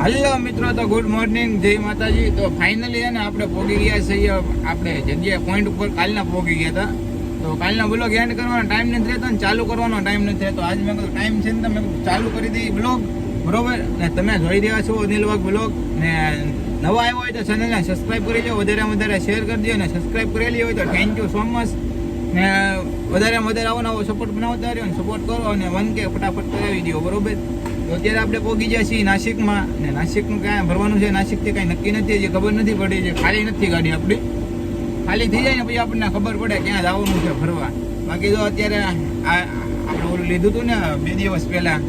હાલો મિત્રો, તો good morning જય માતાજી. તો ફાઇનલી છે ને આપણે પોગી ગયા છીએ, આપણે જગ્યાએ પોઈન્ટ ઉપર કાલના પોગી ગયા હતા. તો કાલના બ્લોગ એન્ડ કરવાનો ટાઈમ નથી રહેતો ને ચાલુ કરવાનો ટાઈમ નથી રહેતો. આજ મેં કીધું ટાઈમ છે ને તમે ચાલુ કરી દઈએ બ્લોગ બરોબર? ને તમે જોઈ રહ્યા છો અનિલવાગ બ્લોગ ને નવા આવ્યો હોય તો ચેનલને સબસ્ક્રાઇબ કરી દો વધારે વધારે શેર કરી દો અને સબસ્ક્રાઈબ કરેલી હોય તો થેન્ક યુ સો મચ ને વધારે વધારે આવો નવો સપોર્ટ બનાવતા રહ્યો ને સપોર્ટ કરો અને વન કે ફટાફટ કરાવી દો, બરોબર? તો અત્યારે આપણે પહોંચી ગયા છીએ નાસિકમાં. ને નાસિકનું ક્યાં ભરવાનું છે, નાસિકથી કાંઈ નક્કી નથી જે ખબર નથી પડી છે ખાલી નથી ગાડી આપણી. ખાલી થઈ જાય ને પછી આપણને ખબર પડે ક્યાં જવાનું છે ફરવા. બાકી તો અત્યારે આ આપણે ઓલું લીધું હતું ને, બે દિવસ પહેલાં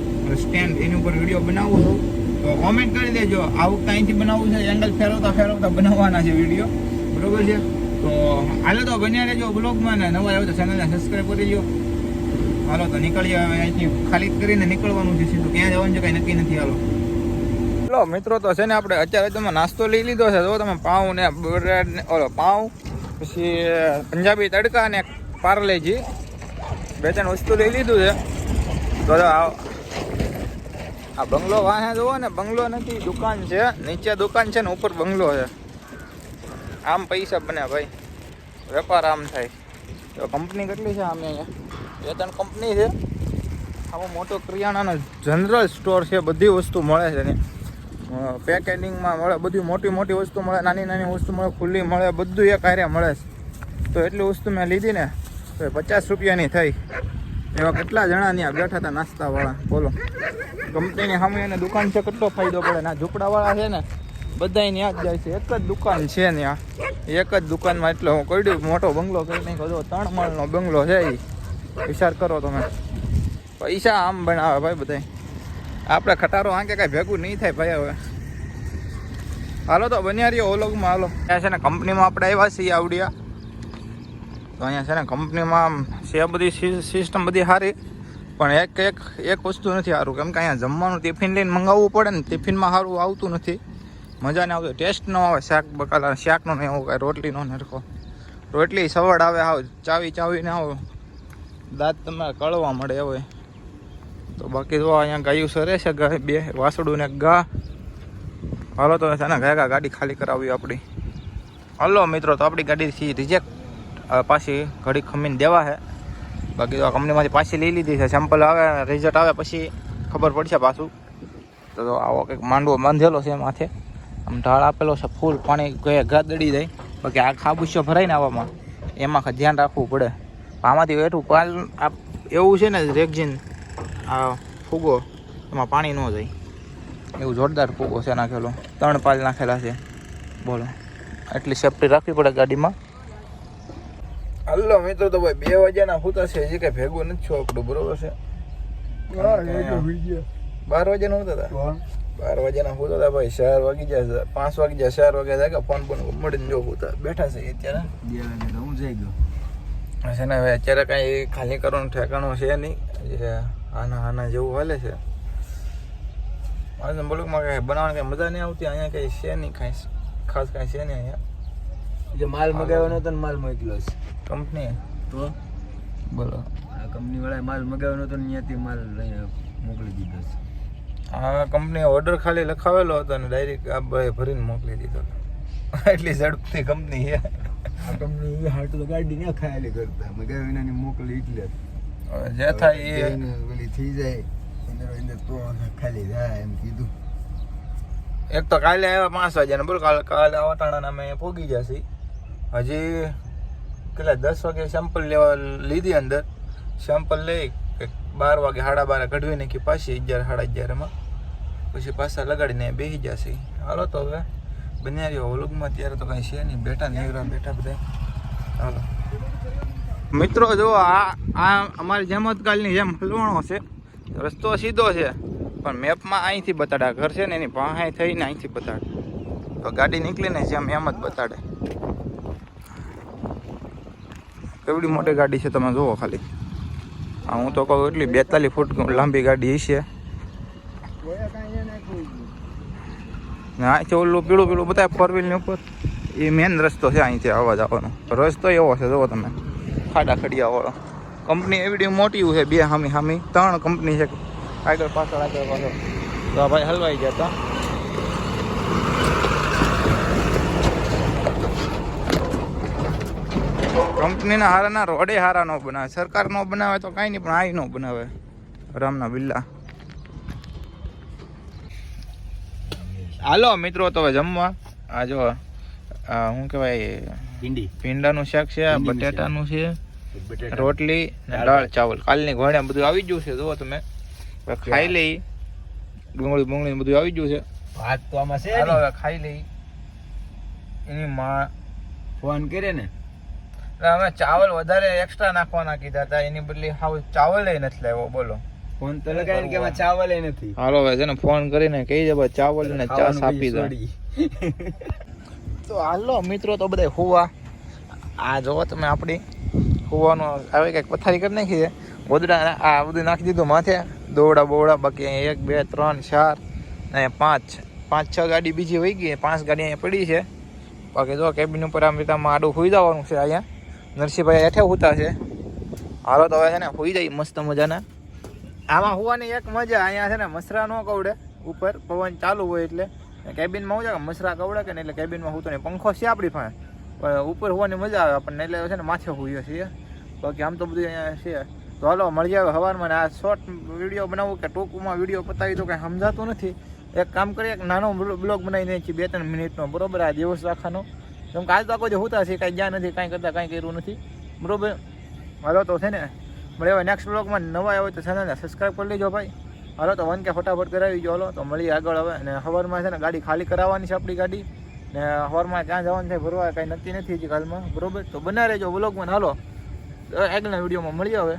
સ્ટેન્ડ એની ઉપર વીડિયો બનાવું છું. તો કોમેન્ટ કરી દેજો આ વખતે અહીંથી બનાવવું છે એંગલ ફેરવતા ફેરવતા બનાવવાના છે વીડિયો. બરોબર છે? તો હાલો તો બન્યા રહેજો બ્લોગમાં ને નવા આવ્યો તો ચેનલને સબસ્ક્રાઈબ કરી દો હાલો, તો નીકળીએ હવે અહીંથી ખાલી કરીને નીકળવાનું છે સીધું. ક્યાં જવાનું છે કંઈ નક્કી નથી, હાલો. ચલો મિત્રો, તો છે ને આપણે અત્યારે તમે નાસ્તો લઈ લીધો છે. જો તમે પાઉં ને બ્રેડ ને, ઓલો પાઉં, પછી પંજાબી તડકા ને પાર્લેજી, બે ત્રણ વસ્તુ લઈ લીધું છે. તો આ બંગલો વાહે જુઓ ને, બંગલો નથી, દુકાન છે. નીચે દુકાન છે ને, ઉપર બંગલો છે. આમ પૈસા બને ભાઈ. વેપાર આમ થાય. તો કંપની કેટલી છે આમ અહીંયા? ત્રણ કંપની છે. આવો મોટો કરિયાણાનો જનરલ સ્ટોર છે, બધી વસ્તુ મળે છે ને પેકેટિંગમાં મળે, બધી મોટી મોટી વસ્તુ મળે, નાની નાની વસ્તુ મળે, ખુલ્લી મળે, બધું એક હારે મળે છે. તો એટલી વસ્તુ મેં લીધી ને, તો પચાસ રૂપિયાની થઈ. એવા કેટલા જણા ત્યાં બેઠા હતા નાસ્તાવાળા? બોલો. કંપનીની સામે એને દુકાન છે, કેટલો ફાયદો પડે? ના ઝૂંપડાવાળા છે ને, બધાય ત્યાં જ જાય છે. એક જ દુકાન છે ત્યાં. એક જ દુકાનમાં એટલે હું કોઈ મોટો બંગલો કરી નાખ્યો. ત્રણ માળનો બંગલો છે એ વિચાર કરો તમે. પૈસા આમ બનાવે ભાઈ બધા આપણે ખટારો આંકે કાંઈ ભેગું નહીં થાય ભાઈ હવે. હાલો તો બન્યા રહ્યો ઓલોગમાં હાલો. ત્યાં છે ને કંપનીમાં આપણે આવ્યા છીએ આવડિયા. તો અહીંયા છે ને કંપનીમાં છે બધી સિસ્ટમ બધી સારી. પણ એક એક એક વસ્તુ નથી સારું. કેમ કે અહીંયા જમવાનું ટિફિન લઈને મંગાવવું પડે ને ટિફિનમાં સારું આવતું નથી. મજા નહીં આવતી. ટેસ્ટ ન આવે શાક બકાલા શાકનો નહીં આવું કાંઈ, રોટલીનો નરખો રોટલી સવડ આવે, આવ ચાવી ચાવીને આવો. દાંત તમારે કળવા મળે એવો તો બાકી જો અહીંયા ગાયું સરે છે ગાય બે વાસડું ને ગા. હાલો તો છે ને ગયા ગાડી ખાલી કરાવી આપણી. હાલો મિત્રો, તો આપણી ગાડી સી રિજેક્ટ પાછી ઘડી ખમીને દેવા છે. બાકી તો આ કંપનીમાંથી પાછી લઈ લીધી છે સેમ્પલ આવે રિઝલ્ટ આવે પછી ખબર પડશે પાછું. તો આવો કંઈક માંડવો બાંધેલો છે માથે. આમ ઢાળ આપેલો છે, ફૂલ પાણી ગયા ઘા દડી જાય બાકી આ ખાબુસ્યો ભરાય ને આવામાં. એમાં ધ્યાન રાખવું પડે. આમાંથી એટલું પાલ આ એવું છે ને રેગજીન આ ફૂગો એમાં પાણી ન જાય. એવું જોરદાર ફૂગો છે નાખેલો. ત્રણ પાલ નાખેલા છે. બોલો. એટલી સેફટી રાખવી પડે ગાડીમાં? હલો મિત્રો તો ભાઈ બે વાગ્યાના હોતા છે. હજી કઈ ભેગું નથી છું આપણું બરોબર છે? બાર વાગ્યાના હોતા હતા? બાર વાગ્યાના હોતા હતા ભાઈ. ચાર વાગી જાય પાંચ વાગી જાય ચાર વાગ્યા થાય કે ફોન ફોન મળીને જો હોતા. બેઠા છે અત્યારે. હું જઈ ગયો. છે ને હવે અત્યારે કાંઈ ખાલી કરવાનું ઠેકાણું છે નહીં. જે આના આના જેવું હાલે છે. મારે બોલુકમાં કાંઈ બનાવવાની કાંઈ મજા નહીં આવતી અહીંયા કાંઈ છે નહીં કાંઈ ખાસ કાંઈ છે નહીં અહીંયા. જે માલ મગાવ્યો હતો ને માલ મોકલ્યો છે. કંપની તો? બોલો. આ કંપની વાળાએ માલ મગાવ્યો હતો ને ત્યાંથી માલ મોકલી દીધો છે. આ કંપનીએ ઓર્ડર ખાલી લખાવેલો હતો અને ડાયરેક્ટ આ ભરીને મોકલી દીધો એટલી ઝડપથી કંપની છે. આ કંપની હાટ તો ગાડી ના ખાયેલી કરતા. મગાવ્યો એનાની મોકલી એટલે. હવે જે થાય એ. ઓલી થઈ જાય. અંદર અંદર તો ખાલી જાય એમ કીધું. એક તો કાલે આવ્યા પાંચ વાગ્યાને બોલ કાલે કાલે આવટાણા અમે પોગી જશે હજી કેટલા દસ વાગે સેમ્પલ લેવા લીધી અંદર. સેમ્પલ લઈ બાર વાગે સાડા બારે કઢવી નાખી પાછી અગિયાર સાડા અગિયારમાં. પછી પાછા લગાડીને બેસી જશે હાલો તો હવે. બન્યા રહ્યો ઓલુગમાં ત્યારે તો કાંઈ છે નહીં. બેઠા નેવરા બેઠા બધા. હાલો. મિત્રો, જો આ આ અમારી જેમ જ કાલની જેમ હલવાણો છે, રસ્તો સીધો છે, પણ મેપમાં અહીંથી બતાડે ઘર છે ને એની પાસે થઈને અહીંથી બતાડે. તો ગાડી નીકળીને જેમ એમ જ બતાડે. કેવડી મોટી ગાડી છે તમે જુઓ ખાલી. હું તો કહું એટલી બેતાલીસ ફૂટ લાંબી ગાડી છે હા છે ઓલું પીળું પીળું બતાવે ફોર વ્હીલની ઉપર. એ મેન રસ્તો છે અહીંથી આવવા જવાનો. રસ્તો એવો છે, જુઓ તમે. ખાડા ખડિયાવાળો કંપની એવડી મોટી છે, બે હામી હામી. ત્રણ કંપની છે. આગળ પાછળ આગળ પાછળ. તો ભાઈ હલવાઈ ગયા હતા. કંપનીના હારાના રોડે હારા ન બનાવે. સરકાર ન બનાવે તો કાંઈ નહીં, પણ આઈ ન બનાવે. રામના બિલ્લા. હાલો મિત્રો તો હવે જમવા. આ જો આ શું કહેવાય? ભીંડી. ભીંડાનું શાક છે બટેટાનું છે રોટલી દાળ દાળ ચાવલ. કાલની ઘોડે બધું આવી ગયું છે જુઓ તમે. ખાઈ લઈ. ડુંગળી બુંગળી બધું આવી ગયું છે. ભાત તો આમાં છે હાલો હવે ખાઈ લઈ. એની માં ફોન કરે ને. અમે ચાવલ વધારે એક્સ્ટ્રા નાખવાના કીધા હતા. એની બદલી હાવ ચાવલ નથી લાવ્યો. બોલો. ફોન તો લગાય કે ચાવલ નથી. હાલો હવે છે ને ફોન કરીને કહી દે ભાઈ ચાવલ ને ચા ખાવાનું આપી દે. તો હાલો મિત્રો તો બધા હોવા. આ જોવો તમે આપણી હોવાનો આવે કંઈક પથારી કરી નાખી છે. ગોદડા આ બધું નાખી દીધું માથે. દોડા બોવડા બાકી એક બે ત્રણ ચાર ને પાંચ. પાંચ છ ગાડી બીજી હોઈ ગઈ પાંચ ગાડી અહીંયા પડી છે. બાકી જો કેબિન ઉપર આમ રીતે આડું હોઈ જવાનું છે અહીંયા. નરસિંહભાઈ હેઠે હોતા છે. હાલો તો હવે છે ને હોઈ જાય મસ્ત મજાના. આમાં હોવાની એક મજા અહીંયા છે ને, મસરા ન કવડે, ઉપર પવન ચાલુ હોય એટલે. કેબિનમાં હું છે કે મસરા કવડે કે નહીં એટલે કેબિનમાં હું તો નહીં. પંખો છે આપણી પાસે. પણ ઉપર હોવાની મજા આવે આપણને, એટલે છે ને માથે હોઈએ છીએ. બાકી આમ તો બધું અહીંયા છે. તો હાલો મળી આવે સવારમાં આ શોર્ટ વીડિયો બનાવવું કે ટૂંકમાં વીડિયો પતાવી તો કંઈ સમજાતું નથી. એક કામ કરીએ, એક નાનો બ્લોગ બનાવી દઈએ છીએ બે ત્રણ મિનિટનો, બરોબર? આ દિવસ રાખવાનો. કેમ કે આજ તો આખો જે હોતા છે, કાંઈ જ્યાં નથી, કાંઈ કરતા કાંઈ કર્યું નથી. બરોબર? હાલો, તો છે ને મળે હવે નેક્સ્ટ બ્લોગમાં નવા આવે તો ચેનલને સબસ્ક્રાઈબ કરી લેજો ભાઈ. હાલો તો વન કે ફટાફટ કરાવી જો હાલો. તો મળીએ આગળ હવે. અને સવારમાં છે ને ગાડી ખાલી કરાવવાની છે આપણી ગાડી. ને સવારમાં ક્યાં જવાનું છે ભરવા કાંઈ નક્કી નથી હજી હાલમાં બરોબર? તો બના રહેજો બ્લોગમાં હાલો. આગળના વિડીયોમાં મળીએ હવે.